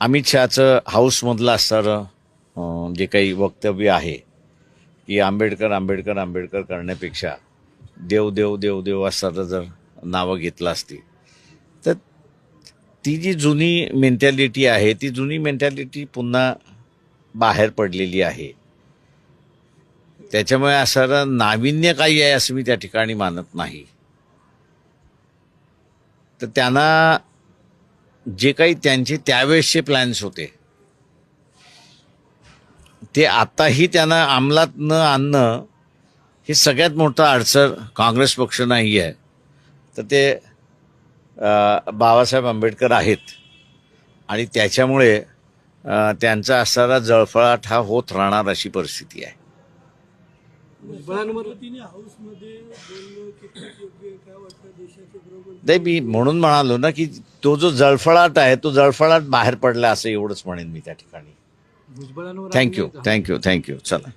अमित शहाचं हाऊसमधलं असणारं जे काही वक्तव्य आहे की आंबेडकर आंबेडकर आंबेडकर करण्यापेक्षा देव देव देव देव असणारं जर नावं घेतलं असती. तर ती जी जुनी मेंटॅलिटी आहे ती जुनी मेंटॅलिटी पुन्हा बाहेर पडलेली आहे. त्याच्यामुळे असणारं नाविन्य काही आहे असं मी त्या ठिकाणी मानत नाही. तर त्यांना जे काही त्यांचे त्यावेळेसचे प्लॅन्स होते. ते आताही त्यांना अंमलात न आणणं हे सगळ्यात मोठं अडचण काँग्रेस पक्ष नाही आहे तर ते बाबासाहेब आंबेडकर आहेत. आणि त्याच्यामुळे त्यांचा असणारा जळफळाट हा होत राहणार अशी परिस्थिती आहे. नाही मी म्हणून म्हणालो ना की तो जो जळफळाट आहे तो जळफळाट बाहेर पडला असं एवढंच म्हणेन मी त्या ठिकाणी. थँक्यू थँक्यू थँक्यू चला.